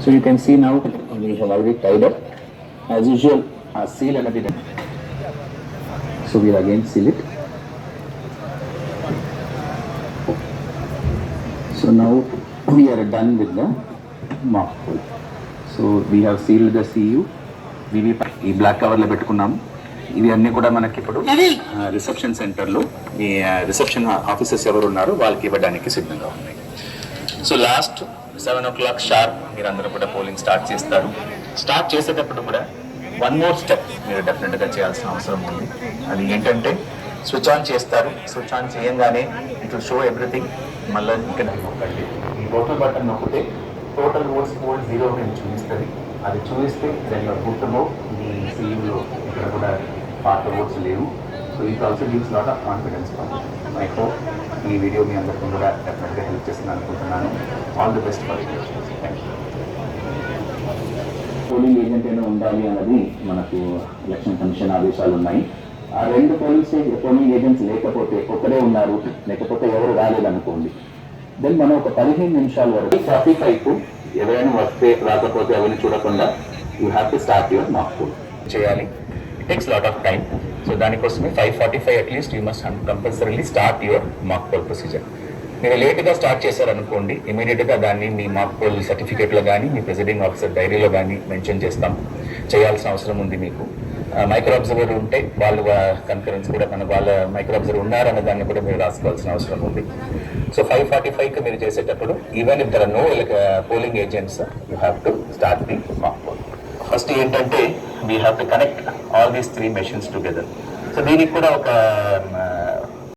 So you can see now we have already tied up. As usual, uh, seal and everything. So we'll again seal it. So now we are done with the mock pool. So we have sealed the CU. వివి ఈ black కవర్లో పెట్టుకున్నాము ఇవి అన్నీ కూడా మనకి ఇప్పుడు reception సెంటర్లో ఈ రిసెప్షన్ ఆఫీసర్స్ ఎవరు ఉన్నారో వాళ్ళకి ఇవ్వడానికి సిద్ధంగా ఉన్నాయి. So last seven o'clock sharp మీరు అందరూ కూడా పోలింగ్ స్టార్ట్ చేస్తారు. స్టార్ట్ చేసేటప్పుడు కూడా వన్ మోర్ స్టెప్ మీరు డెఫినెట్గా చేయాల్సిన అవసరం ఉంది. అది ఏంటంటే స్విచ్ ఆన్ చేస్తారు. స్విచ్ ఆన్ చేయంగానే ఇట్ షో ఎవ్రీథింగ్ మళ్ళీ ఇక్కడ నొక్కండి ఈ టోటల్ బటన్ నొక్కితే టోటల్ ఓట్స్ పోల్ జీరో అని చూపిస్తుంది. అది చూపిస్తే దాని బూత్లో మీ సీఈలో కూడా పాత ఓట్స్ లేవు. So it also gives lot of confidence I hope ఈ వీడియో మీ అందరికీ కూడా డెఫినెట్గా హెల్ప్ చేస్తుంది అనుకుంటున్నాను. All the best for polling agent అయినా ఉండాలి అన్నది మనకు ఎలక్షన్ కమిషన్ ఆదేశాలు ఉన్నాయి. ఆ రెండు పోలింగ్ పోలింగ్ ఏజెంట్స్ లేకపోతే ఒక్కరే ఉన్నారు లేకపోతే ఎవరు రాలేదనుకోండి. దెన్ మనం ఒక పదిహేను నిమిషాల వరకు ఫార్టీ ఫైవ్ ఎవరైనా వస్తే రాకపోతే ఎవరిని చూడకుండా you have to start your mock poll చేయాలి. It takes lot of time so దానికోసమే five forty five at least you must compulsorily start your mock poll procedure మీరు లేట్గా స్టార్ట్ చేశారనుకోండి ఇమీడియట్గా దాన్ని మీ మాక్ పోల్ సర్టిఫికేట్లో కానీ మీ ప్రెసిడింగ్ ఆఫీసర్ డైరీలో కానీ మెన్షన్ చేస్తాం. చేయాల్సిన అవసరం ఉంది మీకు. మైక్రో అబ్జర్వర్ ఉంటే వాళ్ళు కన్ఫరెన్స్ కూడా మన వాళ్ళ మైక్రో అబ్జర్వర్ ఉన్నారన్న దాన్ని కూడా మీరు రాసుకోవాల్సిన అవసరం ఉంది. సో ఫైవ్ ఫార్టీ ఫైవ్కి మీరు చేసేటప్పుడు even if there no polling agents you have to start the mock poll first ఏంటంటే we have to connect all these three machines together so దీనికి కూడా ఒక